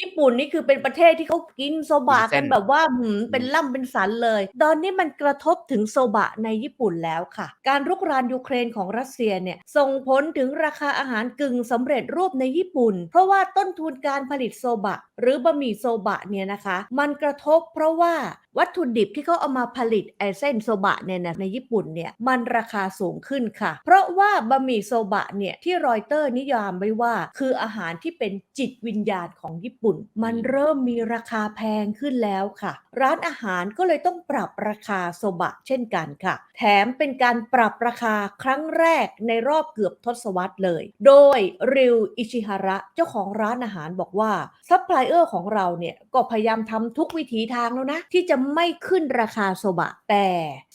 ญี่ปุ่นนี่คือเป็นประเทศที่เขากินโซบะกินเส้กันนแบบว่าหืมเป็นล่ำเป็นสันเลย ตอนนี้มันกระทบถึงโซบะในญี่ปุ่นแล้วค่ะ การรุกรานยูเครนของรัสเซียเนี่ยส่งผลถึงราคาอาหารกึ่งสำเร็จรูปในญี่ปุ่น เพราะว่าต้นทุนการผลิตโซบะ หรือบะหมี่โซบะเนี่ยนะคะ มันกระทบเพราะว่าวัตถุดิบที่เขาเอามาผลิตไอเส้นโซบะเนี่ยนะในญี่ปุ่นเนี่ยมันราคาสูงขึ้นค่ะ เพราะว่าบะหมี่โซบะเนี่ยที่รอยเตอร์นิยามไว้ว่า คืออาหารที่เป็นจิตวิญญาณของญี่ปุ่นมันเริ่มมีราคาแพงขึ้นแล้วค่ะ ร้านอาหารก็เลยต้องปรับราคาโซบะเช่นกันค่ะ แถมเป็นการปรับราคาครั้งแรกในรอบเกือบทศวรรษเลย โดยริวอิชิฮาระเจ้าของร้านอาหารบอกว่าซัพพลายเออร์ของเราเนี่ยก็พยายามทำทุกวิถีทางแล้วนะ ที่จะไม่ขึ้นราคาโซบะ แต่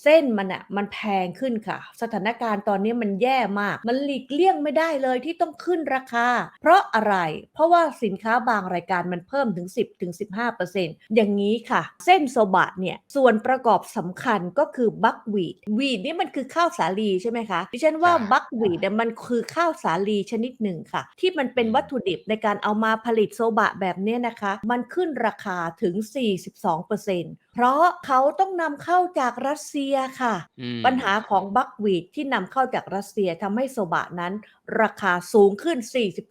เส้นมันอะมันแพงขึ้นค่ะ สถานการณ์ตอนนี้มันแย่มาก มันหลีกเลี่ยงไม่ได้เลยที่ต้องขึ้นราคา เพราะอะไร เพราะว่าสินค้าบางรายการมันเพิ่มถึง 10ถึง15%อย่างนี้ค่ะ เส้นโซบะเนี่ย ส่วนประกอบสำคัญก็คือบักวีดวีดนี่มันคือข้าวสาลีใช่ไหมคะดิฉันว่าใช่บักวีดเนี่ยมันคือข้าวสาลีชนิดหนึ่งค่ะ ที่มันเป็นวัตถุดิบในการเอามาผลิตโซบะแบบเนี้ยนะคะ มันขึ้นราคาถึง 42% เพราะเขาต้องนำเข้าจากรัสเซียค่ะ อืมปัญหาของบักวีดที่นำเข้าจากรัสเซียทำให้โซบะนั้น ราคาสูงขึ้น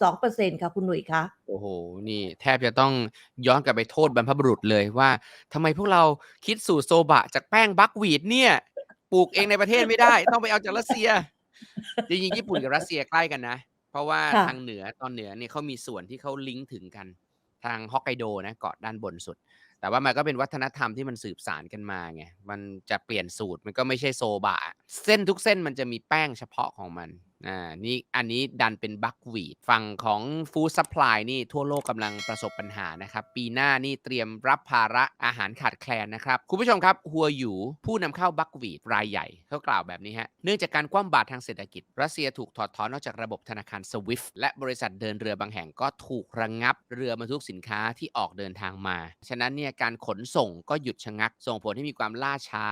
42%ค่ะคุณหนุ่ยคะ โอ้โห นี่แทบจะต้องย้อนกลับไปโทษบรรพบุรุษเลยว่าทำไมพวกเราคิดสูตรโซบะจากแป้งบักวีดเนี่ย ปลูกเองในประเทศไม่ได้ ต้องไปเอาจากรัสเซีย จริงๆญี่ปุ่นกับรัสเซียใกล้กันนะ เพราะว่าค่ะ ทางเหนือตอนเหนือเนี่ยเขามีส่วนที่เขาลิงก์ถึงกัน ทางฮอกไกโดนะเกาะด้านบนสุด แต่ว่ามันก็เป็นวัฒนธรรมที่มันสืบสานกันมาไง มันจะเปลี่ยนสูตรมันก็ไม่ใช่โซบะ เส้นทุกเส้นมันจะมีแป้งเฉพาะของมัน อ่านี่อันนี้ดันเป็นบักวีดฝั่งของฟู้ดซัพพลายนี่ทั่วโลกกำลังประสบปัญหานะครับ ปีหน้านี่เตรียมรับภาระอาหารขาดแคลนนะครับ คุณผู้ชมครับฮัวหยูผู้นำเข้าบักวีดรายใหญ่เขากล่าวแบบนี้ฮะ เนื่องจากการคว่ำบาตรทางเศรษฐกิจ รัสเซียถูกถอดถอนออกจากระบบธนาคารสวิฟและบริษัทเดินเรือบางแห่งก็ถูกระงงับเรือบรรทุกสินค้าที่ออกเดินทางมา ฉะนั้นเนี่ยการขนส่งก็หยุดชะงัก ส่งผลให้มีความล่าช้า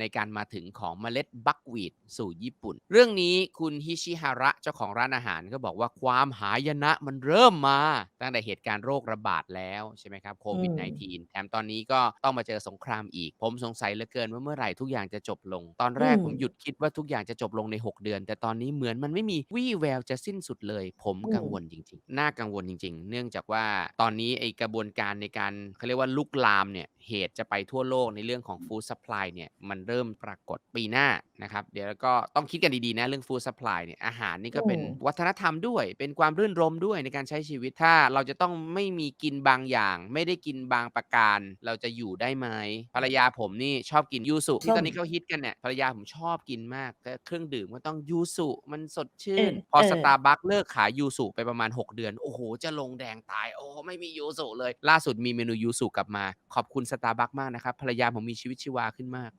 ในการมาถึงของเมล็ดบักวีดสู่ญี่ปุ่น เรื่องนี้คุณฮิชิฮาระเจ้าของร้านอาหารก็บอกว่าความหายนะมันเริ่มมา ตั้งแต่เหตุการณ์โรคระบาดแล้วใช่ไหมครับโควิดอืม -19 แถมตอนนี้ก็ต้องมาเจอสงครามอีก ผมสงสัยเหลือเกินว่าเมื่อไหร่ทุกอย่างจะจบลง ตอนแรกอืมผมหยุดคิดว่าทุกอย่างจะจบลงใน 6 เดือน แต่ตอนนี้เหมือนมันไม่มีวี่แววจะสิ้นสุดเลยผมอืมกังวลจริงๆ น่ากังวลจริง ๆ เนื่องจากว่าตอนนี้ไอกระบวนการในการเขาเรียกว่าลุกลามเนี่ยเหตุจะไปทั่วโลกในเรื่องของฟู้ดซัพพลายเนี่ยมันเริ่มปรากฏปีหน้านะครับ เดี๋ยวก็ต้องคิดกันดีๆนะเรื่องฟู้ดซัพพลายเนี่ยอาหารนี่ก็เป็นอืมวัฒนธรรมด้วย เป็นความรื่นรมย์ด้วยในการใช้ชีวิตถ้าเราจะต้องไม่มีกินบางอย่าง ไม่ได้กินบางประการ เราจะอยู่ได้ไหมภรรยาผมนี่ชอบกินยูสุที่ตอนนี้เขาฮิตกันเนี่ยภรรยาผมชอบกินมากแต่เครื่องดื่มก็ต้องยูสุมันสดชื่นเออพอเออสตาร์บัคเลิกขายยูสุไปประมาณ 6 เดือน โอ้โห จะลงแดงตาย โอ้ไม่มียูสุเลย ล่าสุดมีเมนูยูสุกลับมา ขอบคุณสตาร์บัคมากนะครับภรรยาผมมีชีวิตชีวาขึ้นมาก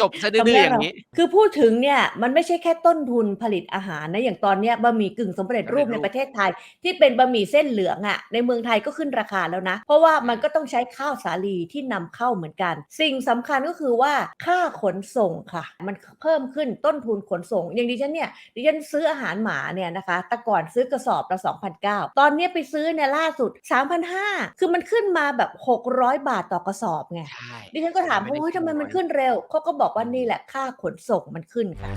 จบซะดื้อๆอย่างนี้ คือพูดถึงเนี่ยมันไม่ใช่แค่ต้นทุนผลิตอาหารนะอย่างตอนเนี้ยบะหมี่กึ่งสำเร็จรูปสำเร็จรูในปประเทศไทย ที่เป็นบะหมี่เส้นเหลืองอะ่ะในเมืองไทยก็ขึ้นราคาแล้วนะ เพราะว่ามันก็ต้องใช้ข้าวสาลีที่นำเข้าเหมือนกัน สิ่งสำคัญก็คือว่าค่าขนส่งค่ะ มันเพิ่มขึ้นต้นทุนขนส่ง อย่างดิฉันเนี่ยดิฉันซื้ออาหารหมาเนี่ยนะคะแต่ก่อนซื้อกระสอบละ2,009ตอนเนี้ยไปซื้อเนี่ยล่าสุด 3,500คือมันขึ้นมาแบบ 600 บาทต่อกระสอบไงใช่ดิฉันก็ถามเขาเฮ้ยทำไมมันขึ้นเร็วเขาก็บอกว่านี่แหละค่าขนส่งมันขึ้นค่ะ